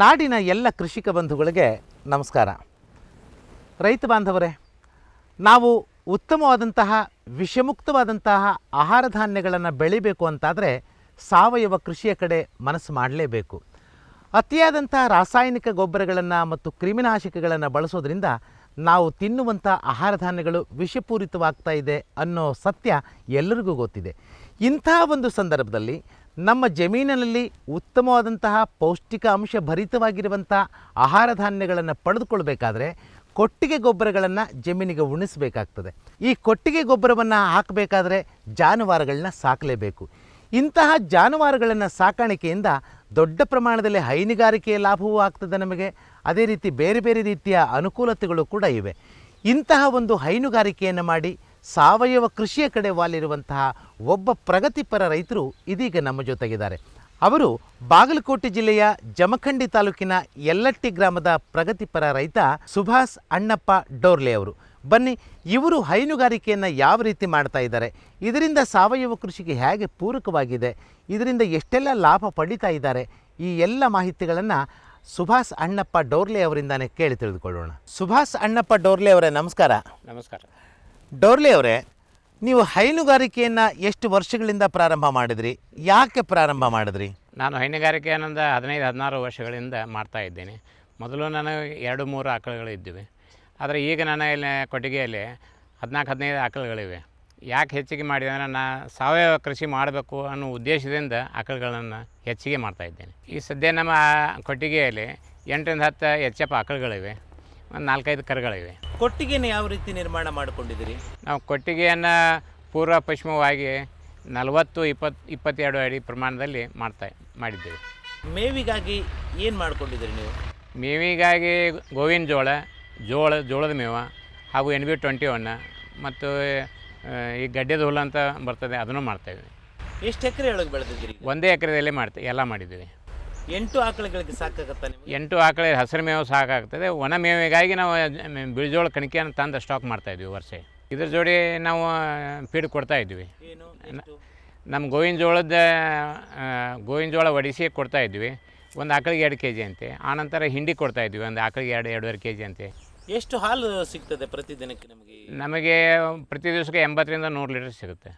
ನಾಡಿನ ಎಲ್ಲ ಕೃಷಿಕ ಬಂಧುಗಳಿಗೆ ನಮಸ್ಕಾರ. ರೈತ ಬಾಂಧವರೇ, ನಾವು ಉತ್ತಮವಾದಂತಹ, ವಿಷಮುಕ್ತವಾದಂತಹ ಆಹಾರ ಧಾನ್ಯಗಳನ್ನು ಬೆಳಿಬೇಕು ಅಂತಾದರೆ ಸಾವಯವ ಕೃಷಿಯ ಕಡೆ ಮನಸ್ಸು ಮಾಡಲೇಬೇಕು. ಅತಿಯಾದಂತಹ ರಾಸಾಯನಿಕ ಗೊಬ್ಬರಗಳನ್ನು ಮತ್ತು ಕ್ರಿಮಿನಾಶಕಗಳನ್ನು ಬಳಸೋದ್ರಿಂದ ನಾವು ತಿನ್ನುವಂಥ ಆಹಾರ ಧಾನ್ಯಗಳು ವಿಷಪೂರಿತವಾಗ್ತಾ ಇದೆ ಅನ್ನೋ ಸತ್ಯ ಎಲ್ಲರಿಗೂ ಗೊತ್ತಿದೆ. ಇಂತಹ ಒಂದು ಸಂದರ್ಭದಲ್ಲಿ ನಮ್ಮ ಜಮೀನಿನಲ್ಲಿ ಉತ್ತಮವಾದಂತಹ ಪೌಷ್ಟಿಕ ಅಂಶ ಭರಿತವಾಗಿರುವಂಥ ಆಹಾರ ಧಾನ್ಯಗಳನ್ನು ಪಡೆದುಕೊಳ್ಬೇಕಾದ್ರೆ ಕೊಟ್ಟಿಗೆ ಗೊಬ್ಬರಗಳನ್ನು ಜಮೀನಿಗೆ ಉಣಿಸಬೇಕಾಗ್ತದೆ. ಈ ಕೊಟ್ಟಿಗೆ ಗೊಬ್ಬರವನ್ನು ಹಾಕಬೇಕಾದ್ರೆ ಜಾನುವಾರುಗಳನ್ನ ಸಾಕಲೇಬೇಕು. ಇಂತಹ ಜಾನುವಾರುಗಳನ್ನು ಸಾಕಾಣಿಕೆಯಿಂದ ದೊಡ್ಡ ಪ್ರಮಾಣದಲ್ಲಿ ಹೈನುಗಾರಿಕೆಯ ಲಾಭವೂ ಆಗ್ತದೆ ನಮಗೆ. ಅದೇ ರೀತಿ ಬೇರೆ ಬೇರೆ ರೀತಿಯ ಅನುಕೂಲತೆಗಳು ಕೂಡ ಇವೆ. ಇಂತಹ ಒಂದು ಹೈನುಗಾರಿಕೆಯನ್ನು ಮಾಡಿ ಸಾವಯವ ಕೃಷಿಯ ಕಡೆ ವಾಲಿರುವಂತಹ ಒಬ್ಬ ಪ್ರಗತಿಪರ ರೈತರು ಇದೀಗ ನಮ್ಮ ಜೊತೆಗಿದ್ದಾರೆ. ಅವರು ಬಾಗಲಕೋಟೆ ಜಿಲ್ಲೆಯ ಜಮಖಂಡಿ ತಾಲೂಕಿನ ಯಲ್ಲಟ್ಟಿ ಗ್ರಾಮದ ಪ್ರಗತಿಪರ ರೈತ ಸುಭಾಷ್ ಅಣ್ಣಪ್ಪ ಡೋರ್ಲೆ ಅವರು. ಬನ್ನಿ, ಇವರು ಹೈನುಗಾರಿಕೆಯನ್ನು ಯಾವ ರೀತಿ ಮಾಡ್ತಾ ಇದ್ದಾರೆ? ಇದರಿಂದ ಸಾವಯವ ಕೃಷಿಗೆ ಹೇಗೆ ಪೂರಕವಾಗಿದೆ? ಇದರಿಂದ ಎಷ್ಟೆಲ್ಲ ಲಾಭ ಪಡಿತಾ ಇದ್ದಾರೆ? ಈ ಎಲ್ಲ ಮಾಹಿತಿಗಳನ್ನು ಸುಭಾಷ್ ಅಣ್ಣಪ್ಪ ಡೋರ್ಲೆ ಅವರಿಂದಾನೇ ಕೇಳಿ ತಿಳಿದುಕೊಳ್ಳೋಣ. ಸುಭಾಷ್ ಅಣ್ಣಪ್ಪ ಡೋರ್ಲೆ ಅವರೇ, ನಮಸ್ಕಾರ. ನಮಸ್ಕಾರ. ಡೋರ್ಲೆ ಅವರೇ, ನೀವು ಹೈನುಗಾರಿಕೆಯನ್ನು ಎಷ್ಟು ವರ್ಷಗಳಿಂದ ಪ್ರಾರಂಭ ಮಾಡಿದ್ರಿ? ಯಾಕೆ ಪ್ರಾರಂಭ ಮಾಡಿದ್ರಿ? ನಾನು ಹೈನುಗಾರಿಕೆ ಅನ್ನೊಂದು ಹದಿನೈದು, ಹದಿನಾರು ವರ್ಷಗಳಿಂದ ಮಾಡ್ತಾ ಇದ್ದೇನೆ. ಮೊದಲು ನಾನು ಎರಡು, ಮೂರು ಆಕಳುಗಳು ಇದ್ದಿವೆ. ಆದರೆ ಈಗ ನನ್ನ ಇಲ್ಲಿ ಕೊಟ್ಟಿಗೆಯಲ್ಲಿ ಹದಿನಾಲ್ಕು, ಹದಿನೈದು ಆಕಳುಗಳಿವೆ. ಯಾಕೆ ಹೆಚ್ಚಿಗೆ ಮಾಡಿದೆ ಅಂದರೆ ನಾ ಸಾವಯವ ಕೃಷಿ ಮಾಡಬೇಕು ಅನ್ನೋ ಉದ್ದೇಶದಿಂದ ಆಕಳುಗಳನ್ನು ಹೆಚ್ಚಿಗೆ ಮಾಡ್ತಾ ಇದ್ದೇನೆ. ಈ ಸದ್ಯ ನಮ್ಮ ಕೊಟ್ಟಿಗೆಯಲ್ಲಿ ಎಂಟರಿಂದ ಹತ್ತು ಎಚ್ ಎಫ್ ಆಕಳುಗಳಿವೆ. ನಾಲ್ಕೈದು ಕರುಗಳಿವೆ. ಕೊಟ್ಟಿಗೆನ ಯಾವ ರೀತಿ ನಿರ್ಮಾಣ ಮಾಡಿಕೊಂಡಿದ್ದೀರಿ? ನಾವು ಕೊಟ್ಟಿಗೆಯನ್ನು ಪೂರ್ವ ಪಶ್ಚಿಮವಾಗಿ ನಲವತ್ತು ಇಪ್ಪತ್ತು ಇಪ್ಪತ್ತೆರಡು ಅಡಿ ಪ್ರಮಾಣದಲ್ಲಿ ಮಾಡ್ತಾ ಮಾಡಿದ್ದೇವೆ. ಮೇವಿಗಾಗಿ ಏನು ಮಾಡ್ಕೊಂಡಿದ್ದೀರಿ ನೀವು? ಮೇವಿಗಾಗಿ ಗೋವಿನ ಜೋಳ ಜೋಳ ಜೋಳದ ಮೇವ ಹಾಗೂ ಎನ್ ಬಿ ಟ್ವೆಂಟಿ ಒನ್ ಮತ್ತು ಈ ಗಡ್ಡೆದ ಹುಲ್ಲು ಅಂತ ಬರ್ತದೆ ಅದನ್ನು ಮಾಡ್ತೇವೆ ಎಷ್ಟು ಎಕರೆ ಒಳಗೆ ಬೆಳೆದಿದ್ದೀರಿ ಒಂದೇ ಎಕರೆದಲ್ಲಿ ಮಾಡ್ತೇವೆ ಎಲ್ಲ ಮಾಡಿದ್ದೀವಿ. ಎಂಟು ಆಕಳುಗಳಿಗೆ ಸಾಕಾಗುತ್ತೆ ನಿಮಗೆ? ಎಂಟು ಆಕಳ ಹಸಿರು ಮೇವು ಸಾಕಾಗ್ತದೆ. ಒಣ ಮೇವಿಗಾಗಿ ನಾವು ಬಿಳಿಜೋಳ ಕಣಿಕೆಯನ್ನು ತಂದು ಸ್ಟಾಕ್ ಮಾಡ್ತಾ ಇದ್ವಿ ವರ್ಷ ಇದ್ರ ಜೋಡಿ ನಾವು ಫೀಡ್ ಕೊಡ್ತಾ ಇದ್ವಿ ಏನು ನಮ್ಮ ಗೋವಿನ ಜೋಳದ ಗೋವಿನ ಜೋಳ ಒಡಿಸಿ ಕೊಡ್ತಾ ಇದ್ವಿ ಒಂದು ಆಕಳಿಗೆ ಎರಡು ಕೆ ಜಿ ಅಂತೆ ಆನಂತರ ಹಿಂಡಿ ಕೊಡ್ತಾ ಇದ್ವಿ ಒಂದು ಆಕಳಿಗೆ ಎರಡು ಎರಡೂವರೆ ಕೆ ಜಿ ಅಂತೆ. ಎಷ್ಟು ಹಾಲು ಸಿಗ್ತದೆ ಪ್ರತಿದಿನಕ್ಕೆ ನಮಗೆ? ನಮಗೆ ಪ್ರತಿ ದಿವಸಕ್ಕೆ ಎಂಬತ್ತರಿಂದ ನೂರು ಲೀಟರ್ ಸಿಗುತ್ತೆ.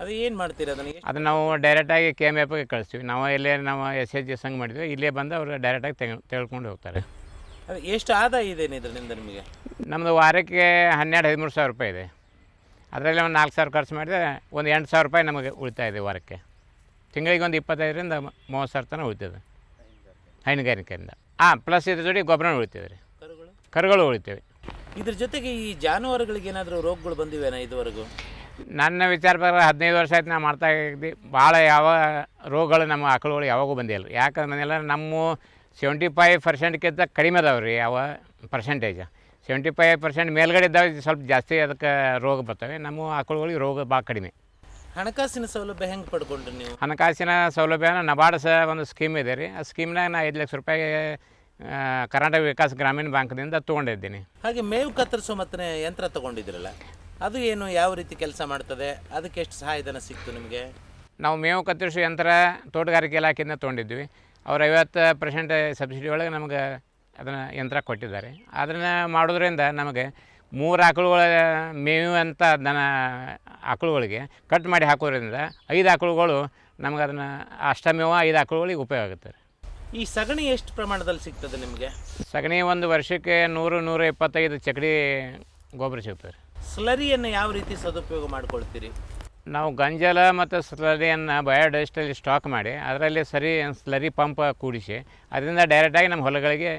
ಅದು ಏನು ಮಾಡ್ತೀರಾ ಅದನ್ನ? ಅದು ನಾವು ಡೈರೆಕ್ಟಾಗಿ ಕೆ ಎಂ ಎಫ್ಗೆ ಕಳಿಸ್ತೀವಿ. ನಾವು ಇಲ್ಲೇ ನಾವು ಎಸ್ ಎಚ್ ಎಸ್ ಹಂಗೆ ಮಾಡಿದ್ವಿ. ಇಲ್ಲೇ ಬಂದು ಅವರು ಡೈರೆಕ್ಟಾಗಿ ತೆಗೆ ತೆಗೆದುಕೊಂಡು ಹೋಗ್ತಾರೆ. ಅದು ಎಷ್ಟು ಆದಾಯ ಇದೆ ಇದರಿಂದ ನಿಮಗೆ? ನಮ್ಮದು ವಾರಕ್ಕೆ ಹನ್ನೆರಡು ಹದಿಮೂರು ಸಾವಿರ ರೂಪಾಯಿ ಇದೆ. ಅದರಲ್ಲಿ ಒಂದು ನಾಲ್ಕು ಸಾವಿರ ಖರ್ಚು ಮಾಡಿದರೆ ಒಂದು ಎಂಟು ಸಾವಿರ ರೂಪಾಯಿ ನಮಗೆ ಉಳಿತಾಯ ಇದೆ ವಾರಕ್ಕೆ. ತಿಂಗಳಿಗೆ ಒಂದು ಇಪ್ಪತ್ತೈದರಿಂದ ಮೂವತ್ತು ಸಾವಿರ ತನಕ ಉಳಿತದೆ. ಹೈನುಗಾರಿಕೆಯಿಂದ. ಹಾಂ ಪ್ಲಸ್ ಇದ್ರ ಜೊತೆ ಗೊಬ್ಬರ ಉಳಿತೀವಿ ರೀ ಕರುಗಳು? ಕರುಗಳು ಉಳಿತೇವೆ. ಇದ್ರ ಜೊತೆಗೆ ಈ ಜಾನುವಾರುಗಳಿಗೆ ಏನಾದರೂ ರೋಗಗಳು ಬಂದಿವೆನಾ ಇದುವರೆಗೂ? ನನ್ನ ವಿಚಾರ ಪ್ರಕಾರ ಹದಿನೈದು ವರ್ಷ ಆಯ್ತು ನಾನು ಮಾಡ್ತಾ ಇದ್ದೀವಿ ಭಾಳ ಯಾವ ರೋಗಗಳು ನಮ್ಮ ಆಕಳುಗಳು ಯಾವಾಗೂ ಬಂದಿಲ್ಲ ಯಾಕಂದ್ರೆ ಬಂದಿಲ್ಲ ನಮ್ಮ ಸೆವೆಂಟಿ ಫೈವ್ ಪರ್ಸೆಂಟ್ಗಿಂತ ಕಡಿಮೆ ಅದಾವೆ ರೀ ಯಾವ ಪರ್ಸೆಂಟೇಜ್ ಸೆವೆಂಟಿ ಫೈವ್ ಪರ್ಸೆಂಟ್ ಮೇಲ್ಗಡೆ ಇದ್ದಾವೆ ಸ್ವಲ್ಪ ಜಾಸ್ತಿ ಅದಕ್ಕೆ ರೋಗ ಬರ್ತವೆ. ನಮ್ಮ ಆಕಳುಗಳಿಗೆ ರೋಗ ಭಾಳ ಕಡಿಮೆ. ಹಣಕಾಸಿನ ಸೌಲಭ್ಯ ಹೆಂಗೆ ಪಡ್ಕೊಂಡ್ರಿ ನೀವು? ಹಣಕಾಸಿನ ಸೌಲಭ್ಯನ ನಬಾರ್ಡ್ ಸಹ ಒಂದು ಸ್ಕೀಮ್ ಇದೆ ರೀ. ಆ ಸ್ಕೀಮ್ನಾಗ ನಾ ಐದು ಲಕ್ಷ ರೂಪಾಯಿ ಕರ್ನಾಟಕ ವಿಕಾಸ್ ಗ್ರಾಮೀಣ ಬ್ಯಾಂಕ್ದಿಂದ ತೊಗೊಂಡಿದ್ದೀನಿ. ಹಾಗೆ ಮೇವು ಕತ್ತರಿಸೋ ಮತ್ತೆ ಯಂತ್ರ ತಗೊಂಡಿದ್ರಲ್ಲ ಅದು ಏನು ಯಾವ ರೀತಿ ಕೆಲಸ ಮಾಡ್ತದೆ? ಅದಕ್ಕೆ ಎಷ್ಟು ಸಹಾಯಧನ ಸಿಕ್ತು ನಿಮಗೆ? ನಾವು ಮೇವು ಕತ್ತರಿಸುವ ಯಂತ್ರ ತೋಟಗಾರಿಕೆ ಇಲಾಖೆಯಿಂದ ತೊಗೊಂಡಿದ್ವಿ. ಅವ್ರು ಐವತ್ತು ಪರ್ಸೆಂಟ್ ಸಬ್ಸಿಡಿ ಒಳಗೆ ನಮಗೆ ಅದನ್ನು ಯಂತ್ರ ಕೊಟ್ಟಿದ್ದಾರೆ. ಅದನ್ನು ಮಾಡೋದ್ರಿಂದ ನಮಗೆ ಮೂರು ಆಕಳುಗಳ ಮೇವು ಅಂತ ದನ ಆಕಳುಗಳಿಗೆ ಕಟ್ ಮಾಡಿ ಹಾಕೋದ್ರಿಂದ ಐದು ಆಕಳುಗಳು ನಮಗೆ ಅದನ್ನು ಅಷ್ಟಮೇವ ಐದು ಆಕಳುಗಳಿಗೆ ಉಪಯೋಗ ಆಗುತ್ತೆ. ಈ ಸಗಣಿ ಎಷ್ಟು ಪ್ರಮಾಣದಲ್ಲಿ ಸಿಗ್ತದೆ ನಿಮಗೆ? ಸಗಣಿ ಒಂದು ವರ್ಷಕ್ಕೆ ನೂರು ನೂರ ಇಪ್ಪತ್ತೈದು ಚಕಡಿ ಗೊಬ್ಬರ ಸಿಗ್ತದೆ. ಸ್ಲರಿಯನ್ನು ಯಾವ ರೀತಿ ಸದುಪಯೋಗ ಮಾಡ್ಕೊಳ್ತೀರಿ? ನಾವು ಗಂಜಲ ಮತ್ತು ಸ್ಲರಿಯನ್ನು ಬಯೋಡೈಸ್ಟಲ್ಲಿ ಸ್ಟಾಕ್ ಮಾಡಿ, ಅದರಲ್ಲಿ ಸರಿ, ಸ್ಲರಿ ಪಂಪ್ ಕೂಡಿಸಿ, ಅದರಿಂದ ಡೈರೆಕ್ಟಾಗಿ ನಮ್ಮ ಹೊಲಗಳಿಗೆ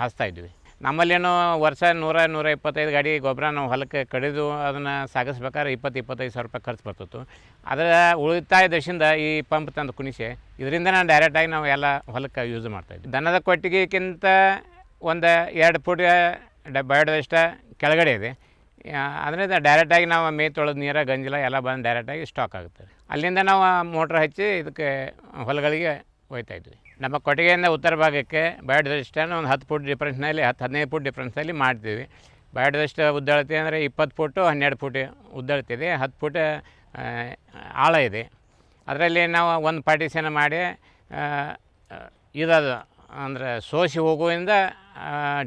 ಹಾಸ್ತಾ ಇದ್ವಿ. ನಮ್ಮಲ್ಲೇನು ವರ್ಷ ನೂರ ನೂರ ಇಪ್ಪತ್ತೈದು ಗಾಡಿ ಗೊಬ್ಬರ ನಾವು ಹೊಲಕ್ಕೆ ಕಡಿದು ಅದನ್ನು ಸಾಗಿಸ್ಬೇಕಾದ್ರೆ ಇಪ್ಪತ್ತು, ಇಪ್ಪತ್ತೈದು ಸಾವಿರ ರೂಪಾಯಿ ಖರ್ಚು ಬರ್ತಿತ್ತು. ಅದರ ಉಳಿತಾಯ ದಶಿಂದ ಈ ಪಂಪ್ ತಂದು ಕುಣಿಸಿ, ಇದರಿಂದ ನಾವು ಡೈರೆಕ್ಟಾಗಿ ನಾವು ಎಲ್ಲ ಹೊಲಕ್ಕೆ ಯೂಸ್ ಮಾಡ್ತಾಯಿದ್ವಿ ದನದ ಕೊಟ್ಟಿಗೆಗಿಂತ ಒಂದು ಎರಡು ಫುಟ್ ಡ ಬಯೋಡೈಸ್ಟ ಕೆಳಗಡೆ ಇದೆ. ಅದರಿಂದ ಡೈರೆಕ್ಟಾಗಿ ನಾವು ಮೇ ತೊಳೆದ ನೀರ, ಗಂಜಲ ಎಲ್ಲ ಬಂದು ಡೈರೆಕ್ಟಾಗಿ ಸ್ಟಾಕ್ ಆಗುತ್ತೆ. ಅಲ್ಲಿಂದ ನಾವು ಮೋಟ್ರ್ ಹಚ್ಚಿ ಇದಕ್ಕೆ ಹೊಲಗಳಿಗೆ ಹೋಯ್ತಾ ಇದ್ವಿ. ನಮ್ಮ ಕೊಟ್ಟಿಗೆಯಿಂದ ಉತ್ತರ ಭಾಗಕ್ಕೆ ಬಯೋಡೈವರ್ಸಿಟಿಯನ್ನು ಒಂದು ಹತ್ತು ಫುಟ್ ಡಿಫ್ರೆನ್ಸ್ನಲ್ಲಿ, ಹತ್ತು ಹದಿನೈದು ಫುಟ್ ಡಿಫ್ರೆನ್ಸಲ್ಲಿ ಮಾಡ್ತೀವಿ. ಬಯೋಡೈವರ್ಸಿಟಿ ಉದ್ದಳತೆ ಅಂದರೆ ಇಪ್ಪತ್ತು ಫುಟ್ಟು ಹನ್ನೆರಡು ಫುಟ್ ಉದ್ದಳತಿದೆ ಹತ್ತು ಫುಟ್ ಆಳ ಇದೆ. ಅದರಲ್ಲಿ ನಾವು ಒಂದು ಪಾರ್ಟಿಷನ್ ಮಾಡಿ ಇದದು ಅಂದರೆ ಸೋಸಿ ಹೋಗುವಿಂದ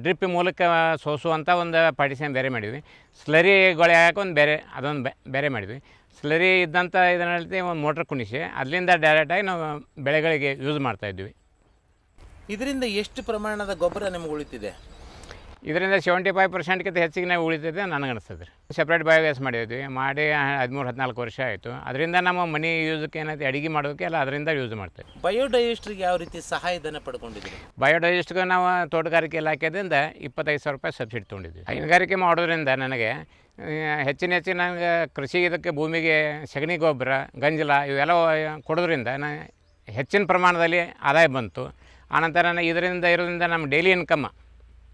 ಡ್ರಿಪ್ ಮೂಲಕ ಸೋಸುವಂಥ ಒಂದು ಪಾರ್ಟಿಷನ್ ಬೇರೆ ಮಾಡಿದ್ವಿ. ಸ್ಲರಿ ಗೊಳೆ ಹಾಕಿ ಒಂದು ಬೇರೆ, ಅದೊಂದು ಬೇರೆ ಮಾಡಿದ್ವಿ. ಸ್ಲರಿ ಇದ್ದಂಥ ಇದನ್ನ ಒಂದು ಮೋಟ್ರ್ ಕುಣಿಸಿ, ಅದರಿಂದ ಡೈರೆಕ್ಟಾಗಿ ನಾವು ಬೆಳೆಗಳಿಗೆ ಯೂಸ್ ಮಾಡ್ತಾಯಿದ್ವಿ ಇದರಿಂದ ಎಷ್ಟು ಪ್ರಮಾಣದ ಗೊಬ್ಬರ ನಿಮ್ಗೆ ಉಳಿತಿದೆ? ಇದರಿಂದ ಸೆವೆಂಟಿ ಫೈವ್ ಪರ್ಸೆಂಟ್ಗಿಂತ ಹೆಚ್ಚಿಗೆ ನಾವು ಉಳಿತದೆ ನನಗೆ ಅನಿಸ್ತದೆ ರೀ. ಸಪ್ರೇಟ್ ಬಯೋಗ್ಯಾಸ್ ಮಾಡಿದ್ವಿ. ಮಾಡಿ ಹದಿಮೂರು ಹದಿನಾಲ್ಕು ವರ್ಷ ಆಯಿತು. ಅದರಿಂದ ನಮ್ಮ ಮನೆ ಯೂಸಕ್ಕೆ ಏನೈತೆ ಅಡುಗೆ ಮಾಡೋದಕ್ಕೆ ಎಲ್ಲ ಅದರಿಂದ ಯೂಸ್ ಮಾಡ್ತೇವೆ. ಬಯೋಡೈಜೆಸ್ಟ್ರಿಗೆ ಯಾವ ರೀತಿ ಸಹಾಯಧನ ಪಡ್ಕೊಂಡಿದ್ದೀವಿ ಬಯೋಡೈಜೆಸ್ಟ್ಗೆ ನಾವು ತೋಟಗಾರಿಕೆ ಇಲಾಖೆದಿಂದ ಇಪ್ಪತ್ತೈದು ಸಾವಿರ ರೂಪಾಯಿ ಸಬ್ಸಿಡಿ ತೊಗೊಂಡಿದ್ವಿ ಹೈನುಗಾರಿಕೆ ಮಾಡೋದ್ರಿಂದ ನನಗೆ ಹೆಚ್ಚಿನ ಹೆಚ್ಚಿನ ನನಗೆ ಕೃಷಿ ಇದಕ್ಕೆ ಭೂಮಿಗೆ ಸಗಣಿ ಗೊಬ್ಬರ ಗಂಜಲ ಇವೆಲ್ಲ ಕೊಡೋದ್ರಿಂದ ನಾನು ಹೆಚ್ಚಿನ ಪ್ರಮಾಣದಲ್ಲಿ ಆದಾಯ ಬಂತು. ಆನಂತರ ನಾನು ಇದರಿಂದ ಇರೋದ್ರಿಂದ ನಮ್ಮ ಡೈಲಿ ಇನ್ಕಮ್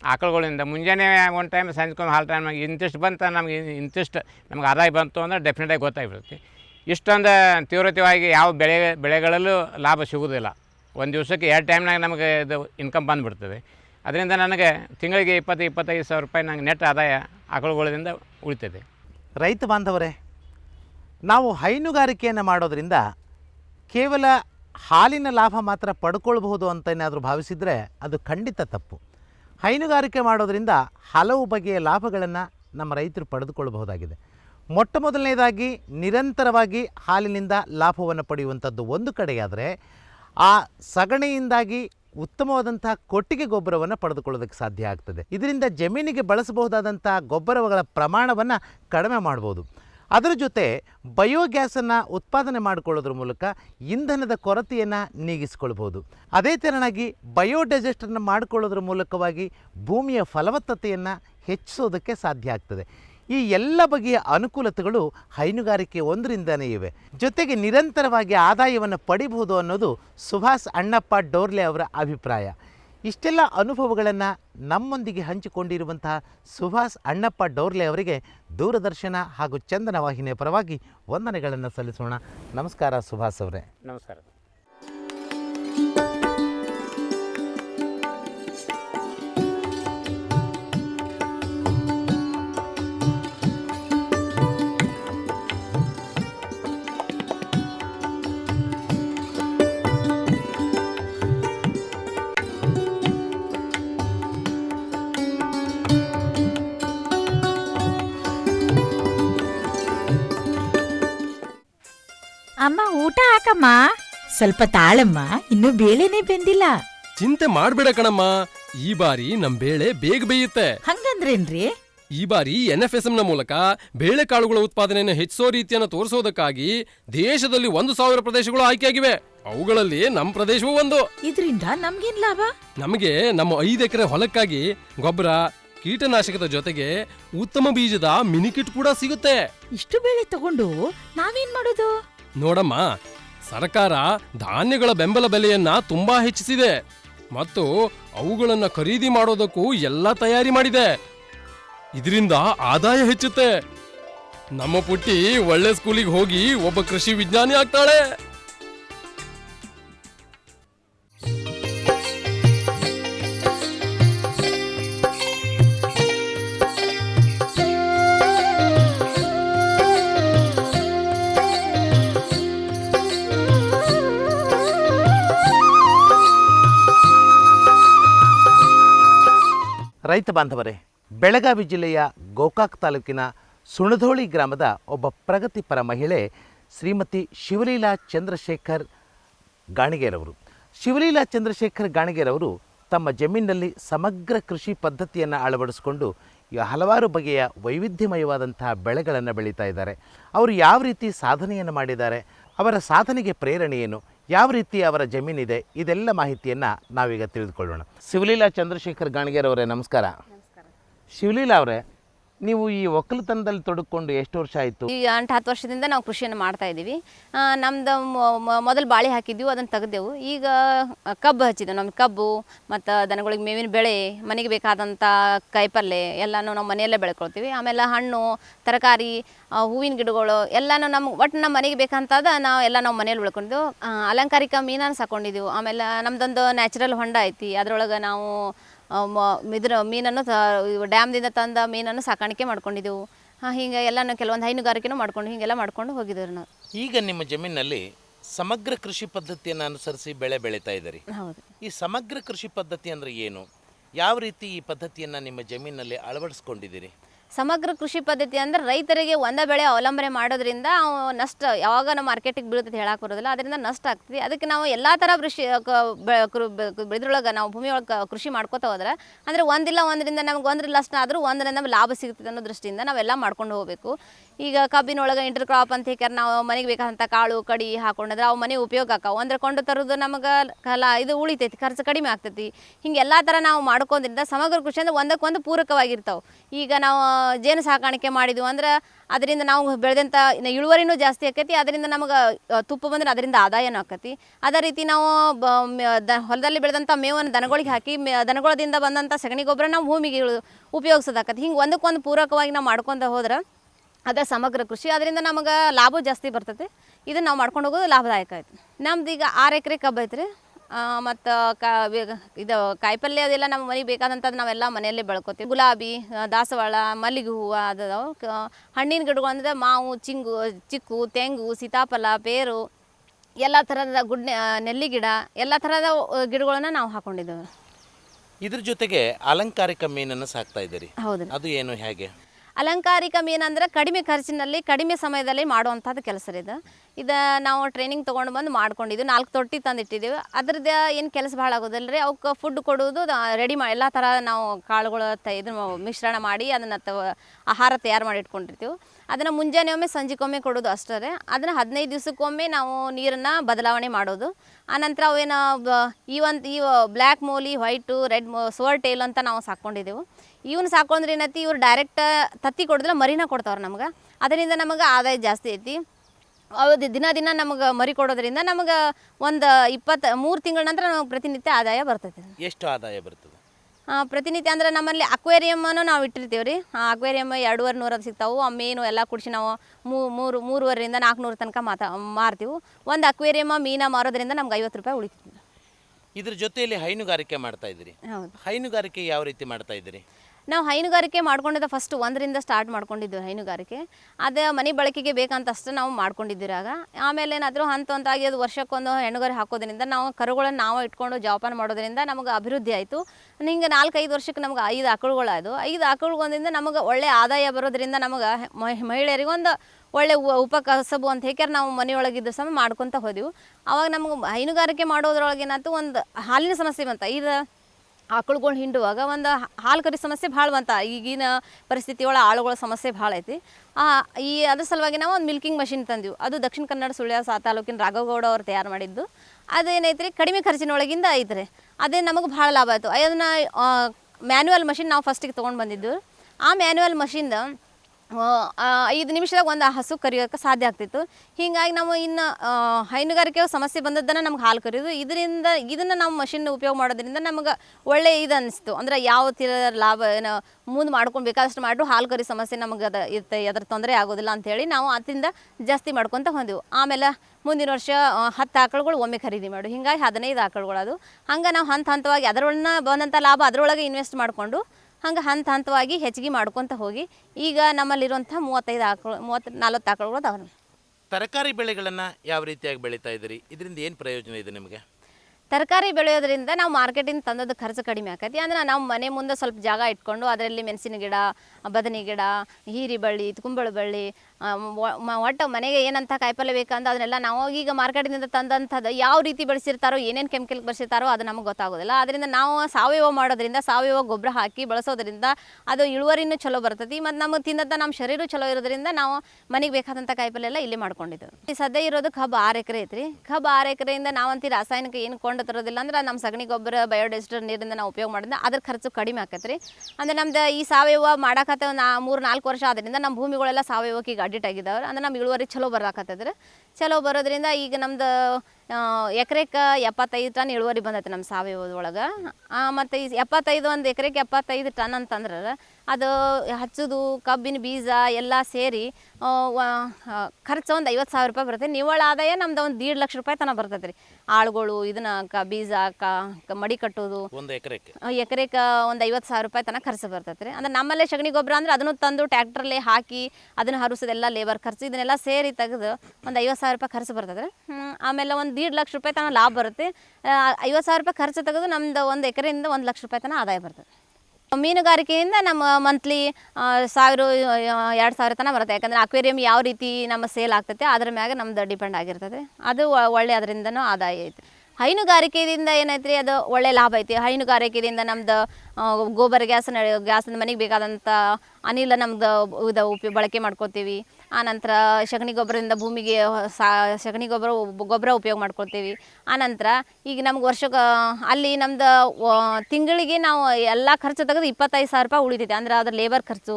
ಆಕಳುಗಳಿಂದ ಮುಂಜಾನೆ ಒಂದು ಟೈಮ್ ಸಂಜೆಕೊಂಡು ಹಾಲು ಟೈಮ್ ಇಂತಿಷ್ಟು ಬಂತ, ನಮಗೆ ಇಂತಿಷ್ಟು ನಮ್ಗೆ ಆದಾಯ ಬಂತು ಅಂದ್ರೆ ಡೆಫಿನೆಟಾಗಿ ಗೊತ್ತಾಗ್ಬಿಡುತ್ತೆ. ಇಷ್ಟೊಂದು ತೀವ್ರತೆಯಾಗಿ ಯಾವ ಬೆಳೆ, ಬೆಳೆಗಳಲ್ಲೂ ಲಾಭ ಸಿಗೋದಿಲ್ಲ ಒಂದು ದಿವಸಕ್ಕೆ ಎರಡು ಟೈಮ್ನಾಗ ನಮಗೆ ಇದು ಇನ್ಕಮ್ ಬಂದುಬಿಡ್ತದೆ. ಅದರಿಂದ ನನಗೆ ತಿಂಗಳಿಗೆ ಇಪ್ಪತ್ತು, ಇಪ್ಪತ್ತೈದು ಸಾವಿರ ರೂಪಾಯಿ ನಂಗೆ ನೆಟ್ ಆದಾಯ ಆಕಳುಗಳಿಂದ ಉಳಿತದೆ. ರೈತ ಬಾಂಧವರೇ, ನಾವು ಹೈನುಗಾರಿಕೆಯನ್ನು ಮಾಡೋದರಿಂದ ಕೇವಲ ಹಾಲಿನ ಲಾಭ ಮಾತ್ರ ಪಡ್ಕೊಳ್ಬಹುದು ಅಂತ ಏನಾದರೂ ಭಾವಿಸಿದರೆ ಅದು ಖಂಡಿತ ತಪ್ಪು. ಹೈನುಗಾರಿಕೆ ಮಾಡೋದರಿಂದ ಹಲವು ಬಗೆಯ ಲಾಭಗಳನ್ನು ನಮ್ಮ ರೈತರು ಪಡೆದುಕೊಳ್ಳಬಹುದಾಗಿದೆ. ಮೊಟ್ಟ ಮೊದಲನೇದಾಗಿ ನಿರಂತರವಾಗಿ ಹಾಲಿನಿಂದ ಲಾಭವನ್ನು ಪಡೆಯುವಂಥದ್ದು ಒಂದು ಕಡೆಯಾದರೆ ಆ ಸಗಣಿಯಿಂದಾಗಿ ಉತ್ತಮವಾದಂತಹ ಕೊಟ್ಟಿಗೆ ಗೊಬ್ಬರವನ್ನು ಪಡೆದುಕೊಳ್ಳೋದಕ್ಕೆ ಸಾಧ್ಯ ಆಗ್ತದೆ. ಇದರಿಂದ ಜಮೀನಿಗೆ ಬಳಸಬಹುದಾದಂಥ ಗೊಬ್ಬರಗಳ ಪ್ರಮಾಣವನ್ನು ಕಡಿಮೆ ಮಾಡ್ಬೋದು. ಅದರ ಜೊತೆ ಬಯೋಗ್ಯಾಸನ್ನು ಉತ್ಪಾದನೆ ಮಾಡಿಕೊಳ್ಳೋದ್ರ ಮೂಲಕ ಇಂಧನದ ಕೊರತೆಯನ್ನು ನೀಗಿಸಿಕೊಳ್ಬೋದು ಅದೇ ತೆರನಾಗಿ ಬಯೋಡೈಜೆಸ್ಟನ್ನು ಮಾಡಿಕೊಳ್ಳೋದ್ರ ಮೂಲಕವಾಗಿ ಭೂಮಿಯ ಫಲವತ್ತತೆಯನ್ನು ಹೆಚ್ಚಿಸೋದಕ್ಕೆ ಸಾಧ್ಯ ಆಗ್ತದೆ. ಈ ಎಲ್ಲ ಬಗೆಯ ಅನುಕೂಲತೆಗಳು ಹೈನುಗಾರಿಕೆ ಒಂದರಿಂದನೇ ಇವೆ. ಜೊತೆಗೆ ನಿರಂತರವಾಗಿ ಆದಾಯವನ್ನು ಪಡಿಬಹುದು ಅನ್ನೋದು ಸುಭಾಷ್ ಅಣ್ಣಪ್ಪ ಡೋರ್ಲೆ ಅವರ ಅಭಿಪ್ರಾಯ. ಇಷ್ಟೆಲ್ಲ ಅನುಭವಗಳನ್ನು ನಮ್ಮೊಂದಿಗೆ ಹಂಚಿಕೊಂಡಿರುವಂತಹ ಸುಭಾಷ್ ಅಣ್ಣಪ್ಪ ಡೋರ್ಲೆ ಅವರಿಗೆ ದೂರದರ್ಶನ ಹಾಗೂ ಚಂದನ ವಾಹಿನಿಯ ಪರವಾಗಿ ವಂದನೆಗಳನ್ನು ಸಲ್ಲಿಸೋಣ. ನಮಸ್ಕಾರ ಸುಭಾಷ್ ಅವರೇ. ನಮಸ್ಕಾರ. ಊಟ ಹಾಕಮ್ಮ ಸ್ವಲ್ಪ ತಾಳಮ್ಮ ಇನ್ನು ಬೇಳೆನೇ ಬೆಂದಿಲ್ಲ. ಚಿಂತೆ ಮಾಡ್ಬೇಡ ಕಣಮ್ಮ. ಈ ಬಾರಿ ನಮ್ ಬೇಳೆ ಬೇಗ ಬೇಯುತ್ತೆ. ಹಂಗಂದ್ರೇನ್ರಿ? ಈ ಬಾರಿ ಎನ್ ಎಫ್ ಎಸ್ನ ಮೂಲಕ ಬೇಳೆಕಾಳುಗಳ ಉತ್ಪಾದನೆಯನ್ನು ಹೆಚ್ಚಿಸೋ ರೀತಿಯನ್ನು ತೋರಿಸೋದಕ್ಕಾಗಿ ದೇಶದಲ್ಲಿ ಒಂದು ಸಾವಿರ ಪ್ರದೇಶಗಳು ಆಯ್ಕೆಯಾಗಿವೆ. ಅವುಗಳಲ್ಲಿ ನಮ್ಮ ಪ್ರದೇಶವೂ ಒಂದು. ಇದ್ರಿಂದ ನಮ್ಗೇನ್ ಲಾಭ? ನಮಗೆ ನಮ್ಮ ಐದು ಎಕರೆ ಹೊಲಕ್ಕಾಗಿ ಗೊಬ್ಬರ ಕೀಟನಾಶಕದ ಜೊತೆಗೆ ಉತ್ತಮ ಬೀಜದ ಮಿನಿಕಿಟ್ ಕೂಡ ಸಿಗುತ್ತೆ. ಇಷ್ಟು ಬೇಳೆ ತಗೊಂಡು ನಾವೇನ್ ಮಾಡೋದು? ನೋಡಮ್ಮ ಸರ್ಕಾರ ಧಾನ್ಯಗಳ ಬೆಂಬಲ ಬೆಲೆಯನ್ನ ತುಂಬಾ ಹೆಚ್ಚಿಸಿದೆ ಮತ್ತು ಅವುಗಳನ್ನ ಖರೀದಿ ಮಾಡೋದಕ್ಕೂ ಎಲ್ಲ ತಯಾರಿ ಮಾಡಿದೆ. ಇದರಿಂದ ಆದಾಯ ಹೆಚ್ಚುತ್ತೆ. ನಮ್ಮ ಪುಟ್ಟಿ ಒಳ್ಳೆ ಸ್ಕೂಲಿಗೆ ಹೋಗಿ ಒಬ್ಬ ಕೃಷಿ ವಿಜ್ಞಾನಿ ಆಗ್ತಾಳೆ. ರೈತ ಬಾಂಧವರೇ, ಬೆಳಗಾವಿ ಜಿಲ್ಲೆಯ ಗೋಕಾಕ್ ತಾಲೂಕಿನ ಸುಣಧೋಳಿ ಗ್ರಾಮದ ಒಬ್ಬ ಪ್ರಗತಿಪರ ಮಹಿಳೆ ಶ್ರೀಮತಿ ಶಿವಲೀಲಾ ಚಂದ್ರಶೇಖರ್ ಗಾಣಿಗೇರವರು. ಶಿವಲೀಲಾ ಚಂದ್ರಶೇಖರ್ ಗಾಣಿಗೇರವರು ತಮ್ಮ ಜಮೀನಿನಲ್ಲಿ ಸಮಗ್ರ ಕೃಷಿ ಪದ್ಧತಿಯನ್ನು ಅಳವಡಿಸಿಕೊಂಡು ಹಲವಾರು ಬಗೆಯ ವೈವಿಧ್ಯಮಯವಾದಂತಹ ಬೆಳೆಗಳನ್ನು ಬೆಳೀತಾ ಇದ್ದಾರೆ. ಅವರು ಯಾವ ರೀತಿ ಸಾಧನೆಯನ್ನು ಮಾಡಿದ್ದಾರೆ, ಅವರ ಸಾಧನೆಗೆ ಪ್ರೇರಣೆ ಏನು ಯಾವ ರೀತಿ ಅವರ ಜಮೀನಿದೆ ಇದೆಲ್ಲ ಮಾಹಿತಿಯನ್ನು ನಾವೀಗ ತಿಳಿದುಕೊಳ್ಳೋಣ. ಶಿವಲೀಲಾ ಚಂದ್ರಶೇಖರ್ ಗಾಣಿಗೇರವರೇ ನಮಸ್ಕಾರ. ಶಿವಲೀಲಾ ಅವರೇ ನೀವು ಈ ಒಕ್ಕಲತನದಲ್ಲಿ ತೊಡಕೊಂಡು ಎಷ್ಟು ವರ್ಷ ಆಯಿತು? ಈ ಎಂಟು, ಹತ್ತು ವರ್ಷದಿಂದ ನಾವು ಕೃಷಿಯನ್ನು ಮಾಡ್ತಾ ಇದ್ದೀವಿ. ನಮ್ದು ಮೊದಲು ಬಾಳೆ ಹಾಕಿದ್ವಿ, ಅದನ್ನು ತೆಗೆದೆವು. ಈಗ ಕಬ್ಬು ಹಚ್ಚಿದ್ದೆವು ನಮ್ಗೆ ಕಬ್ಬು ಮತ್ತು ದನಗಳಿಗೆ ಮೇವಿನ ಬೆಳೆ, ಮನೆಗೆ ಬೇಕಾದಂಥ ಕಾಯಿಪಲ್ಲೆ ಎಲ್ಲನೂ ನಾವು ಮನೆಯಲ್ಲೇ ಬೆಳ್ಕೊಳ್ತೀವಿ. ಆಮೇಲೆ ಹಣ್ಣು, ತರಕಾರಿ ಹೂವಿನ ಗಿಡಗಳು ಎಲ್ಲನೂ ನಮ್ಮ ಒಟ್ಟು ನಮ್ಮ ಮನೆಗೆ ಬೇಕಂತಾದ ನಾವು ಎಲ್ಲ ನಾವು ಮನೇಲಿ ಬೆಳ್ಕೊಂಡಿದ್ದೆವು ಅಲಂಕಾರಿಕ ಮೀನನ್ನು ಸಾಕೊಂಡಿದ್ದೆವು. ಆಮೇಲೆ ನಮ್ದೊಂದು ನ್ಯಾಚುರಲ್ ಹೊಂಡ ಐತಿ. ಅದರೊಳಗೆ ನಾವು ಇದ್ರ ಮೀನನ್ನು ಡ್ಯಾಮ್ದಿಂದ ತಂದ ಮೀನನ್ನು ಸಾಕಾಣಿಕೆ ಮಾಡ್ಕೊಂಡಿದ್ದೆವು. ಹಾಂ ಹಿಂಗೆ ನಾವು ಕೆಲವೊಂದು ಹೈನುಗಾರಿಕೆನೂ ಮಾಡ್ಕೊಂಡು ಹೀಗೆಲ್ಲ ಮಾಡ್ಕೊಂಡು ಹೋಗಿದ್ದೇವೆ ನಾವು. ಈಗ ನಿಮ್ಮ ಜಮೀನಲ್ಲಿ ಸಮಗ್ರ ಕೃಷಿ ಪದ್ಧತಿಯನ್ನು ಅನುಸರಿಸಿ ಬೆಳೆ ಬೆಳೀತಾ ಇದ್ದೀರಿ. ಹೌದು. ಈ ಸಮಗ್ರ ಕೃಷಿ ಪದ್ಧತಿ ಅಂದರೆ ಏನು? ಯಾವ ರೀತಿ ಈ ಪದ್ಧತಿಯನ್ನು ನಿಮ್ಮ ಜಮೀನಲ್ಲಿ ಅಳವಡಿಸ್ಕೊಂಡಿದ್ದೀರಿ? ಸಮಗ್ರ ಕೃಷಿ ಪದ್ಧತಿ ಅಂದ್ರೆ ರೈತರಿಗೆ ಒಂದೇ ಬೆಳೆ ಅವಲಂಬನೆ ಮಾಡೋದ್ರಿಂದ ನಷ್ಟ, ಯಾವಾಗ ನಮ್ಮ ಮಾರ್ಕೆಟಿಗೆ ಬೀಳ್ತದೆ ಹೇಳಕ್ಕೆ ಬರೋದಿಲ್ಲ. ಅದರಿಂದ ನಷ್ಟ ಆಗ್ತದೆ. ಅದಕ್ಕೆ ನಾವು ಎಲ್ಲ ಥರ ಕೃಷಿ ಇದ್ರೊಳಗೆ ನಾವು ಭೂಮಿ ಒಳಗೆ ಕೃಷಿ ಮಾಡ್ಕೋತಾ ಹೋದ್ರೆ ಅಂದ್ರೆ ಒಂದಿಲ್ಲ ಒಂದರಿಂದ ನಮ್ಗೆ ಒಂದ್ರ ನಷ್ಟ ಆದರೂ ಒಂದರಿಂದ ನಮ್ಗೆ ಲಾಭ ಸಿಗ್ತದೆ ಅನ್ನೋ ದೃಷ್ಟಿಯಿಂದ ನಾವೆಲ್ಲ ಮಾಡ್ಕೊಂಡು ಹೋಗಬೇಕು. ಈಗ ಕಬ್ಬಿನೊಳಗೆ ಇಂಟರ್ ಕ್ರಾಪ್ ಅಂತ ಹೇಳಿ ನಾವು ಮನೆಗೆ ಬೇಕಾದಂಥ ಕಾಳು, ಕಡಿ ಹಾಕೊಂಡ್ರೆ ಅವು ಮನೆ ಉಪಯೋಗ ಆಕಾವು ಅಂದ್ರೆ ಕೊಂಡು ತರೋದು ನಮಗೆ ಕಲ, ಇದು ಉಳಿತೈತಿ, ಖರ್ಚು ಕಡಿಮೆ ಆಗ್ತೈತಿ. ಹಿಂಗೆ ಎಲ್ಲ ಥರ ನಾವು ಮಾಡ್ಕೊಂಡ್ರಿಂದ ಸಮಗ್ರ ಕೃಷಿ ಅಂದ್ರೆ ಒಂದಕ್ಕೊಂದು ಪೂರಕವಾಗಿರ್ತಾವೆ. ಈಗ ನಾವು ಜೇನು ಸಾಕಾಣಿಕೆ ಮಾಡಿದ್ವು ಅಂದ್ರೆ ಅದರಿಂದ ನಾವು ಬೆಳೆದಂಥ ಇಳುವರಿನೂ ಜಾಸ್ತಿ ಆಕೈತಿ, ಅದರಿಂದ ನಮಗೆ ತುಪ್ಪ ಬಂದ್ರೆ ಅದರಿಂದ ಆದಾಯನೂ ಆಕತಿ. ಅದೇ ರೀತಿ ನಾವು, ಬ ದ, ಹೊಲದಲ್ಲಿ ಬೆಳೆದಂಥ ಮೇವನ್ನು ದನಗಳಿಗೆ ಹಾಕಿ ದನಗಳದಿಂದ ಬಂದಂಥ ಸಗಣಿ ಗೊಬ್ಬರ ನಾವು ಭೂಮಿಗೆ ಉಪಯೋಗಿಸೋದಾಕತಿ. ಹಿಂಗೆ ಒಂದಕ್ಕೊಂದು ಪೂರಕವಾಗಿ ನಾವು ಮಾಡ್ಕೊಂಡು ಹೋದ್ರೆ ಅದೇ ಸಮಗ್ರ ಕೃಷಿ, ಅದರಿಂದ ನಮಗೆ ಲಾಭ ಜಾಸ್ತಿ ಬರ್ತೈತಿ. ಇದನ್ನು ನಾವು ಮಾಡ್ಕೊಂಡು ಹೋಗೋದು ಲಾಭದಾಯಕ ಆಯ್ತು ನಮ್ದು ಈಗ ಆರು ಎಕರೆ ಕಬ್ಬು ಐತ್ರಿ. ಮತ್ತು ಕಾ ಇದು ಕಾಯಿಪಲ್ಯ ಅದೆಲ್ಲ ನಮ್ಮ ಮನೆಗೆ ಬೇಕಾದಂಥದ್ದು ನಾವೆಲ್ಲ ಮನೆಯಲ್ಲೇ ಬೆಳ್ಕೊತೀವಿ. ಗುಲಾಬಿ ದಾಸವಾಳ ಮಲ್ಲಿಗೆ ಹೂವು ಅದಾವ ಹಣ್ಣಿನ ಗಿಡಗಳು ಅಂದರೆ ಮಾವು ಚಿಂಗು ಚಿಕ್ಕು ತೆಂಗು ಸೀತಾಫಲ ಪೇರು ಎಲ್ಲ ಥರದ ಗುಡ್ ನೆಲ್ಲಿ ಗಿಡ ಎಲ್ಲ ಥರದ ಗಿಡಗಳನ್ನು ಗಿಡಗಳನ್ನ ನಾವು ಹಾಕೊಂಡಿದ್ದೇವೆ. ಇದ್ರ ಜೊತೆಗೆ ಅಲಂಕಾರಿಕ ಮೀನನ್ನು ಸಾಕ್ತಾ ಇದ್ದೀರಿ. ಹೌದು. ಅದು ಏನು ಹೇಗೆ? ಅಲಂಕಾರಿಕ ಮೀನಂದ್ರೆ ಕಡಿಮೆ ಖರ್ಚಿನಲ್ಲಿ, ಕಡಿಮೆ ಸಮಯದಲ್ಲಿ ಮಾಡುವಂಥದ್ದು ಕೆಲಸ ರೀ ಇದು. ಇದು ನಾವು ಟ್ರೈನಿಂಗ್ ತೊಗೊಂಡು ಬಂದು ಮಾಡ್ಕೊಂಡಿದ್ದೀವಿ ನಾಲ್ಕು ತೊಟ್ಟಿ ತಂದಿಟ್ಟಿದ್ದೀವಿ. ಅದ್ರದ್ದು ಏನು ಕೆಲಸ ಭಾಳ ಆಗೋದಿಲ್ಲ ರೀ. ಅವಕ್ಕೆ ಫುಡ್ ಕೊಡೋದು ರೆಡಿ ಮಾ, ಎಲ್ಲ ಥರ ನಾವು ಕಾಳುಗಳು ತ, ಇದನ್ನು ಮಿಶ್ರಣ ಮಾಡಿ ಅದನ್ನು ತ, ಆಹಾರ ತಯಾರು ಮಾಡಿ ಇಟ್ಕೊಂಡಿರ್ತೀವಿ. ಅದನ್ನು ಮುಂಜಾನೆ ಒಮ್ಮೆ ಸಂಜೆಗೊಮ್ಮೆ ಕೊಡೋದು ಅಷ್ಟೇ ಅದನ್ನು ಹದಿನೈದು ದಿವಸಕ್ಕೊಮ್ಮೆ ನಾವು ನೀರನ್ನು ಬದಲಾವಣೆ ಮಾಡೋದು. ಆನಂತರ ಅವೇನು ಈ ಒಂದು, ಈ ಬ್ಲ್ಯಾಕ್ ಮೋಲಿ, ವೈಟು, ರೆಡ್ ಮೋ ಸೋರ್ ಟೇಲ್ ಅಂತ ನಾವು ಸಾಕ್ಕೊಂಡಿದ್ದೆವು. ಇವ್ನು ಸಾಕೊಂಡ್ರೆ ಏನೈತಿ? ಇವ್ರು ಡೈರೆಕ್ಟ್ ತತ್ತಿ ಕೊಡಿದ್ರೆ ಮರಿನ ಕೊಡ್ತಾವ್ರೆ ನಮ್ಗೆ. ಅದರಿಂದ ನಮಗೆ ಆದಾಯ ಜಾಸ್ತಿ ಐತಿ. ಅದು ದಿನ ದಿನ ನಮಗೆ ಮರಿ ಕೊಡೋದ್ರಿಂದ ನಮಗೆ ಒಂದು ಇಪ್ಪತ್ತು ಮೂರು ತಿಂಗಳ ನಂತರ ನಮಗೆ ಪ್ರತಿನಿತ್ಯ ಆದಾಯ ಬರ್ತೈತಿ. ಎಷ್ಟು ಆದಾಯ ಬರ್ತದೆ? ಪ್ರತಿನಿತ್ಯ ಅಂದ್ರೆ ನಮ್ಮಲ್ಲಿ ಅಕ್ವೇರಿಯಮ್ಮನ್ನು ನಾವು ಇಟ್ಟಿರ್ತೀವಿ ರೀ ಆ ಅಕ್ವೇರಿಯಮ್ ಎರಡೂವರೆ ನೂರ ಸಿಗ್ತಾವೆ. ಆ ಮೀನು ಎಲ್ಲ ಕುಡಿಸಿ ನಾವು ಮೂರು ಮೂರುವರೆಯಿಂದ ನಾಲ್ಕುನೂರು ತನಕ ಮಾತಾ ಮಾರ್ತೀವಿ. ಒಂದು ಅಕ್ವೇರಿಯಮ್ಮ ಮೀನ ಮಾರೋದ್ರಿಂದ ನಮ್ಗೆ ಐವತ್ತು ರೂಪಾಯಿ ಉಳಿತೈತಿ ಇದ್ರ ಜೊತೆಯಲ್ಲಿ ಹೈನುಗಾರಿಕೆ ಮಾಡ್ತಾ ಇದ್ದೀರಿ. ಹೌದು. ಹೈನುಗಾರಿಕೆ ಯಾವ ರೀತಿ ಮಾಡ್ತಾ ಇದ್ದೀರಿ? ನಾವು ಹೈನುಗಾರಿಕೆ ಮಾಡ್ಕೊಂಡಿದ್ದ ಫಸ್ಟ್ ಒಂದರಿಂದ ಸ್ಟಾರ್ಟ್ ಮಾಡ್ಕೊಂಡಿದ್ದೀವಿ ಹೈನುಗಾರಿಕೆ. ಅದು ಮನೆ ಬಳಕೆಗೆ ಬೇಕಂತ ಅಷ್ಟೇ ನಾವು ಮಾಡ್ಕೊಂಡಿದ್ದೀರಾಗ ಆಮೇಲೆ ಏನಾದರೂ ಹಂತ ಹಂತಾಗಿ ಅದು ವರ್ಷಕ್ಕೊಂದು ಹೆಣ್ಣುಗಾರಿ ಹಾಕೋದ್ರಿಂದ ನಾವು ಕರುಗಳನ್ನು ನಾವು ಇಟ್ಕೊಂಡು ಜೋಪಾನ ಮಾಡೋದ್ರಿಂದ ನಮಗೆ ಅಭಿವೃದ್ಧಿ ಆಯಿತು. ಹಿಂಗೆ ನಾಲ್ಕೈದು ವರ್ಷಕ್ಕೆ ನಮ್ಗೆ ಐದು ಆಕಳುಗಳಾದವು ಐದು ಆಕಳುಗೊಂದಿಂದ ನಮಗೆ ಒಳ್ಳೆ ಆದಾಯ ಬರೋದ್ರಿಂದ ನಮಗೆ ಮಹಿಳೆಯರಿಗೆ ಒಂದು ಒಳ್ಳೆ ಉಪಕಸಬು ಅಂತ ಹೇಗೆ ನಾವು ಮನೆಯೊಳಗಿದ್ದು ಸಮ ಮಾಡ್ಕೊತ ಹೋದೆವು. ಅವಾಗ ನಮ್ಗೆ ಹೈನುಗಾರಿಕೆ ಮಾಡೋದ್ರೊಳಗೆ ಏನಾಯ್ತು, ಒಂದು ಹಾಲಿನ ಸಮಸ್ಯೆ ಬಂತ. ಇದು ಆಕಳುಗಳು ಹಿಂಡುವಾಗ ಒಂದು ಹಾಲು ಕರಿ ಸಮಸ್ಯೆ ಭಾಳ ಬಂತ. ಈಗಿನ ಪರಿಸ್ಥಿತಿ ಒಳಗೆ ಆಳುಗಳ ಸಮಸ್ಯೆ ಭಾಳ ಐತಿ. ಆ, ಈ ಅದ್ರ ಸಲುವಾಗಿ ನಾವು ಒಂದು ಮಿಲ್ಕಿಂಗ್ ಮಷಿನ್ ತಂದೆವು. ಅದು ದಕ್ಷಿಣ ಕನ್ನಡ ಸುಳ್ಯ ಸಾ ತಾಲೂಕಿನ ರಾಘವಗೌಡ ಅವ್ರು ತಯಾರು ಮಾಡಿದ್ದು. ಅದೇನೈತ್ರಿ? ಕಡಿಮೆ ಖರ್ಚಿನೊಳಗಿಂದ ಐತ್ರಿ. ಅದೇ ನಮಗೆ ಭಾಳ ಲಾಭ ಆಯಿತು. ಅದನ್ನು ಮ್ಯಾನ್ಯುವಲ್ ಮಷಿನ್ ನಾವು ಫಸ್ಟಿಗೆ ತೊಗೊಂಡು ಬಂದಿದ್ದು ಆ ಮ್ಯಾನ್ಯುವಲ್ ಮಷಿನ್ದ ಐದು ನಿಮಿಷದಾಗ ಒಂದು ಹಸು ಕರಿಯೋಕೆ ಸಾಧ್ಯ ಆಗ್ತಿತ್ತು. ಹೀಗಾಗಿ ನಾವು ಇನ್ನು ಹೈನುಗಾರಿಕೆ ಸಮಸ್ಯೆ ಬಂದದ್ದನ್ನು ನಮ್ಗೆ ಹಾಲು ಕರೆಯೋದು ಇದರಿಂದ, ಇದನ್ನು ನಾವು ಮಷಿನ್ ಉಪಯೋಗ ಮಾಡೋದ್ರಿಂದ ನಮ್ಗೆ ಒಳ್ಳೆ ಇದು ಅನಿಸ್ತು. ಅಂದ್ರೆ ಯಾವ ತೀರ ಲಾಭ, ಏನು ಮುಂದೆ ಮಾಡ್ಕೊಂಡು ಬೇಕಾದಷ್ಟು ಮಾಡಿದ್ರು ಹಾಲು ಕರಿ ಸಮಸ್ಯೆ ನಮಗೆ ಅದ ಇರುತ್ತೆ ಅದರ ತೊಂದರೆ ಆಗೋದಿಲ್ಲ ಅಂಥೇಳಿ ನಾವು ಅದರಿಂದ ಜಾಸ್ತಿ ಮಾಡ್ಕೊತ ಹೊಂದೆವು. ಆಮೇಲೆ ಮುಂದಿನ ವರ್ಷ ಹತ್ತು ಆಕಳುಗಳು ಒಮ್ಮೆ ಖರೀದಿ ಮಾಡು. ಹಿಂಗಾಗಿ ಹದಿನೈದು ಆಕಳುಗಳು ಅದು ಹಂಗೆ ನಾವು ಹಂತ ಹಂತವಾಗಿ ಅದರೊಳನ್ನ ಬಂದಂಥ ಲಾಭ ಅದರೊಳಗೆ ಇನ್ವೆಸ್ಟ್ ಮಾಡಿಕೊಂಡು ಹಂಗೆ ಹಂತ ಹಂತವಾಗಿ ಹೆಚ್ಚಿಗೆ ಮಾಡ್ಕೊತ ಹೋಗಿ ಈಗ ನಮ್ಮಲ್ಲಿರುವಂಥ ಮೂವತ್ತೈದು ಆಕಳು ಮೂವತ್ತು ನಲ್ವತ್ತು ಆಕಳುಗಳು ಅದಾವ ತರಕಾರಿ ಬೆಳೆಗಳನ್ನು ಯಾವ ರೀತಿಯಾಗಿ ಬೆಳೀತಾ ಇದ್ದೀರಿ? ಇದರಿಂದ ಏನು ಪ್ರಯೋಜನ ಇದೆ ನಿಮಗೆ? ತರಕಾರಿ ಬೆಳೆಯೋದ್ರಿಂದ ನಾವು ಮಾರ್ಕೆಟಿಂದ ತಂದದ್ದು ಖರ್ಚು ಕಡಿಮೆ ಆಕೈತಿ. ಅಂದ್ರೆ ನಾವು ಮನೆ ಮುಂದೆ ಸ್ವಲ್ಪ ಜಾಗ ಇಟ್ಕೊಂಡು ಅದರಲ್ಲಿ ಮೆಣಸಿನ ಗಿಡ ಬದನೆ ಗಿಡ ಹೀರಿ ಬಳ್ಳಿ ಕುಂಬಳ ಬಳ್ಳಿ ಒಟ್ಟು ಮನೆಗೆ ಏನಂತ ಕಾಯಿಪಲ್ಲೆ ಬೇಕಂದ್ರೆ ಅದನ್ನೆಲ್ಲ ನಾವು ಈಗ ಮಾರ್ಕೆಟಿಂದ ತಂದಂಥದ್ದು ಯಾವ ರೀತಿ ಬೆಳೆಸಿರ್ತಾರೋ, ಏನೇನು ಕೆಮಿಕಲ್ ಬೆಳೆಸಿರ್ತಾರೋ ಅದು ನಮಗೆ ಗೊತ್ತಾಗೋದಿಲ್ಲ. ಅದರಿಂದ ನಾವು ಸಾವಯವ ಮಾಡೋದ್ರಿಂದ, ಸಾವಯವ ಗೊಬ್ಬರ ಹಾಕಿ ಬಳಸೋದ್ರಿಂದ ಅದು ಇಳುವರಿನೂ ಚಲೋ ಬರ್ತೈತಿ ಮತ್ತು ನಮಗೆ ತಿನ್ನದ ನಮ್ಮ ಶರೀರ ಚಲೋ ಇರೋದ್ರಿಂದ ನಾವು ಮನೆಗೆ ಬೇಕಾದಂಥ ಕಾಯಿಪಲ್ಲೆ ಎಲ್ಲ ಇಲ್ಲಿ ಮಾಡ್ಕೊಂಡಿದ್ದು ಸದ್ಯ ಇರೋದು ಕಬ್ಬು ಆರು ಎಕರೆ ಐತ್ರಿ. ಕಬ್ಬು ಆರು ಎಕರೆಯಿಂದ ನಾವಂತಿ ರಾಸಾಯನಿಕ ಏನು ಕೊಂಡು ತರೋದಿಲ್ಲ ಅಂದ್ರೆ ನಮ್ಮ ಸಗಣಿ ಗೊಬ್ಬರ, ಬಯೋಡೈಸ್ಟರ್ ನೀರಿಂದ ನಾವು ಉಪಯೋಗ ಮಾಡಿದ್ರೆ ಅದ್ರ ಖರ್ಚು ಕಡಿಮೆ ಆಕೈತ್ರಿ. ಅಂದ್ರೆ ನಮ್ದು ಈ ಸಾವಯವ ಮಾಡಾಕತ್ತ ನಾ, ಮೂರು ನಾಲ್ಕು ವರ್ಷ ಆದ್ರಿಂದ ನಮ್ಮ ಭೂಮಿಗಳೆಲ್ಲ ಸಾವಯವಕ್ಕೆ ಈಗ ಅಡಿಟ್ ಆಗಿದ್ದಾವೆ ಅಂದ್ರೆ ನಮ್ಮ ಇಳುವರಿ ಚಲೋ ಬರಲಾಕತ್ತದ್ರಿ. ಚಲೋ ಬರೋದ್ರಿಂದ ಈಗ ನಮ್ದು ಎಕರೆಕ್ಕೆ ಎಪ್ಪತ್ತೈದು ಟನ್ ಇಳುವರಿ ಬಂದೈತೆ ನಮ್ಮ ಸಾವಯವದೊಳಗೆ ಮತ್ತು ಈ ಎಪ್ಪತ್ತೈದು, ಒಂದು ಎಕರೆಗೆ ಎಪ್ಪತ್ತೈದು ಟನ್ ಅಂತಂದ್ರೆ ಅದು ಹಚ್ಚೋದು ಕಬ್ಬಿನ ಬೀಜ ಎಲ್ಲ ಸೇರಿ ಖರ್ಚು ಒಂದು ಐವತ್ತು ಸಾವಿರ ರೂಪಾಯಿ ಬರುತ್ತೆ. ನಿವ್ವಳ ಆದಾಯ ನಮ್ದು ಒಂದು ದೀಡ್ ಲಕ್ಷ ರೂಪಾಯಿ ತನಕ ಬರ್ತೈತೆ ರೀ ಆಳುಗಳು ಇದನ್ನ ಕ ಬೀಜ ಕ ಮಡಿ ಕಟ್ಟೋದು. ಒಂದು ಎಕರೆಗೆ ಎಕರೆಗೆ ಒಂದು ಐವತ್ತು ಸಾವಿರ ರೂಪಾಯಿ ತನಕ ಖರ್ಚು ಬರ್ತೈತೆ ರೀ ಅಂದ್ರೆ ನಮ್ಮಲ್ಲೇ ಸಗಣಿ ಗೊಬ್ಬರ ಅಂದ್ರೆ ಅದನ್ನು ತಂದು ಟ್ಯಾಕ್ಟ್ರಲ್ಲೇ ಹಾಕಿ ಅದನ್ನು ಹರಿಸೋದೆಲ್ಲ ಲೇಬರ್ ಖರ್ಚು ಇದನ್ನೆಲ್ಲ ಸೇರಿ ತೆಗೆದು ಒಂದು ಐವತ್ತು ಸಾವಿರ ರೂಪಾಯಿ ಖರ್ಚು ಬರ್ತದೆ ರೀ ಆಮೇಲೆ ಒಂದು ದೀಡ್ ಲಕ್ಷ ರೂಪಾಯಿ ತನಕ ಲಾಭ ಬರುತ್ತೆ. ಐವತ್ತು ಸಾವಿರ ರೂಪಾಯಿ ಖರ್ಚು ತೆಗೆದು ನಮ್ದು ಒಂದು ಎಕರೆಯಿಂದ ಒಂದು ಲಕ್ಷ ರೂಪಾಯಿ ತನಕ ಆದಾಯ ಬರ್ತದೆ ಮೀನುಗಾರಿಕೆಯಿಂದ ನಮ್ಮ ಮಂತ್ಲಿ ಸಾವಿರ ಎರಡು ಸಾವಿರ ತನಕ ಬರುತ್ತೆ. ಯಾಕಂದರೆ ಅಕ್ವೇರಿಯಂ ಯಾವ ರೀತಿ ನಮ್ಮ ಸೇಲ್ ಆಗ್ತೈತೆ, ಅದ್ರ ಮ್ಯಾಗ ನಮ್ದು ಡಿಪೆಂಡ್ ಆಗಿರ್ತದೆ. ಅದು ಒಳ್ಳೆ ಅದರಿಂದನೂ ಆದಾಯ ಐತೆ. ಹೈನುಗಾರಿಕೆಯಿಂದ ರೀ ಅದು ಒಳ್ಳೆ ಲಾಭ ಐತಿ. ಹೈನುಗಾರಿಕೆಯಿಂದ ನಮ್ದು ಗೋಬರ್ ಗ್ಯಾಸ್ ನಡೆ, ಗ್ಯಾಸಿಂದ ಮನೆಗೆ ಬೇಕಾದಂಥ ಅನಿಲ ನಮ್ದು ಇದು ಉಪ ಬಳಕೆ ಮಾಡ್ಕೋತೀವಿ. ಆನಂತರ ಸಗಣಿ ಗೊಬ್ಬರದಿಂದ ಭೂಮಿಗೆ ಸಾ ಸಗಣಿ ಗೊಬ್ಬರ ಗೊಬ್ಬರ ಉಪಯೋಗ ಮಾಡ್ಕೊಳ್ತೀವಿ ಆನಂತರ ಈಗ ನಮ್ಗೆ ವರ್ಷಕ್ಕೆ ಅಲ್ಲಿ ನಮ್ದು ತಿಂಗಳಿಗೆ ನಾವು ಎಲ್ಲ ಖರ್ಚು ತೆಗೆದು ಇಪ್ಪತ್ತೈದು ಸಾವಿರ ರೂಪಾಯಿ ಉಳಿತೈತೆ. ಅಂದ್ರೆ ಅದ್ರ ಲೇಬರ್ ಖರ್ಚು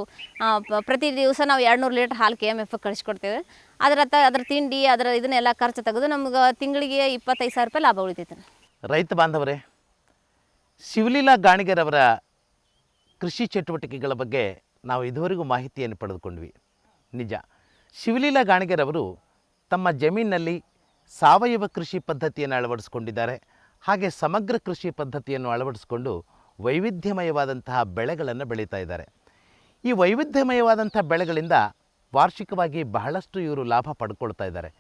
ಪ್ರತಿ ದಿವಸ ನಾವು ಎರಡು ನೂರು ಲೀಟ್ರ್ ಹಾಲು ಕೆ ಎಂ ಎಫ್ ಕಳಿಸ್ಕೊಡ್ತೇವೆ. ಅದರ ಅದ್ರ ತಿಂಡಿ, ಅದರ ಇದನ್ನೆಲ್ಲ ಖರ್ಚು ತೆಗೆದು ನಮ್ಗೆ ತಿಂಗಳಿಗೆ ಇಪ್ಪತ್ತೈದು ಸಾವಿರ ರೂಪಾಯಿ ಲಾಭ ಉಳಿತೈತೆ. ರೈತ ಬಾಂಧವರೇ, ಶಿವಲೀಲಾ ಗಾಣಿಗರವರ ಕೃಷಿ ಚಟುವಟಿಕೆಗಳ ಬಗ್ಗೆ ನಾವು ಇದುವರೆಗೂ ಮಾಹಿತಿಯನ್ನು ಪಡೆದುಕೊಂಡ್ವಿ. ನಿಜ. ಶಿವಲೀಲಾ ಗಾಣಿಗೆರವರು ತಮ್ಮ ಜಮೀನಿನಲ್ಲಿ ಸಾವಯವ ಕೃಷಿ ಪದ್ಧತಿಯನ್ನು ಅಳವಡಿಸ್ಕೊಂಡಿದ್ದಾರೆ. ಹಾಗೆ ಸಮಗ್ರ ಕೃಷಿ ಪದ್ಧತಿಯನ್ನು ಅಳವಡಿಸಿಕೊಂಡು ವೈವಿಧ್ಯಮಯವಾದಂತಹ ಬೆಳೆಗಳನ್ನು ಬೆಳೀತಾ ಇದ್ದಾರೆ. ಈ ವೈವಿಧ್ಯಮಯವಾದಂಥ ಬೆಳೆಗಳಿಂದ ವಾರ್ಷಿಕವಾಗಿ ಬಹಳಷ್ಟು ಇವರು ಲಾಭ ಪಡ್ಕೊಳ್ತಾ ಇದ್ದಾರೆ.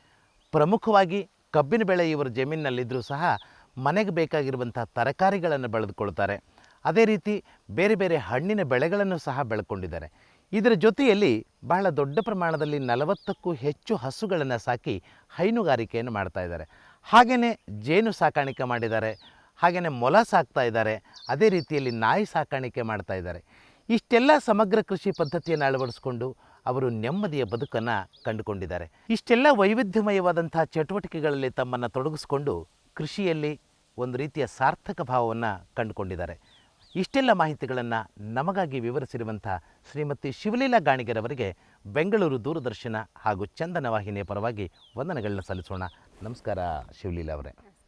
ಪ್ರಮುಖವಾಗಿ ಕಬ್ಬಿನ ಬೆಳೆ ಇವರ ಜಮೀನಿನಲ್ಲಿದ್ದರೂ ಸಹ ಮನೆಗೆ ಬೇಕಾಗಿರುವಂಥ ತರಕಾರಿಗಳನ್ನು ಬೆಳೆದುಕೊಳ್ತಾರೆ. ಅದೇ ರೀತಿ ಬೇರೆ ಬೇರೆ ಹಣ್ಣಿನ ಬೆಳೆಗಳನ್ನು ಸಹ ಬೆಳ್ಕೊಂಡಿದ್ದಾರೆ. ಇದರ ಜೊತೆಯಲ್ಲಿ ಬಹಳ ದೊಡ್ಡ ಪ್ರಮಾಣದಲ್ಲಿ ನಲವತ್ತಕ್ಕೂ ಹೆಚ್ಚು ಹಸುಗಳನ್ನು ಸಾಕಿ ಹೈನುಗಾರಿಕೆಯನ್ನು ಮಾಡ್ತಾ ಇದ್ದಾರೆ. ಹಾಗೆಯೇ ಜೇನು ಸಾಕಾಣಿಕೆ ಮಾಡಿದ್ದಾರೆ ಹಾಗೆಯೇ ಮೊಲ ಸಾಕ್ತಾ ಇದ್ದಾರೆ, ಅದೇ ರೀತಿಯಲ್ಲಿ ನಾಯಿ ಸಾಕಾಣಿಕೆ ಮಾಡ್ತಾ ಇದ್ದಾರೆ. ಇಷ್ಟೆಲ್ಲ ಸಮಗ್ರ ಕೃಷಿ ಪದ್ಧತಿಯನ್ನು ಅಳವಡಿಸಿಕೊಂಡು ಅವರು ನೆಮ್ಮದಿಯ ಬದುಕನ್ನು ಕಂಡುಕೊಂಡಿದ್ದಾರೆ. ಇಷ್ಟೆಲ್ಲ ವೈವಿಧ್ಯಮಯವಾದಂಥ ಚಟುವಟಿಕೆಗಳಲ್ಲಿ ತಮ್ಮನ್ನು ತೊಡಗಿಸ್ಕೊಂಡು ಕೃಷಿಯಲ್ಲಿ ಒಂದು ರೀತಿಯ ಸಾರ್ಥಕ ಭಾವವನ್ನು ಕಂಡುಕೊಂಡಿದ್ದಾರೆ. ಇಷ್ಟೆಲ್ಲ ಮಾಹಿತಿಗಳನ್ನು ನಮಗಾಗಿ ವಿವರಿಸಿರುವಂಥ ಶ್ರೀಮತಿ ಶಿವಲೀಲಾ ಗಾಣಿಗರವರಿಗೆ ಬೆಂಗಳೂರು ದೂರದರ್ಶನ ಹಾಗೂ ಚಂದನ ವಾಹಿನಿಯ ಪರವಾಗಿ ವಂದನೆಗಳನ್ನ ಸಲ್ಲಿಸೋಣ. ನಮಸ್ಕಾರ ಶಿವಲೀಲಾ ಅವರೇ.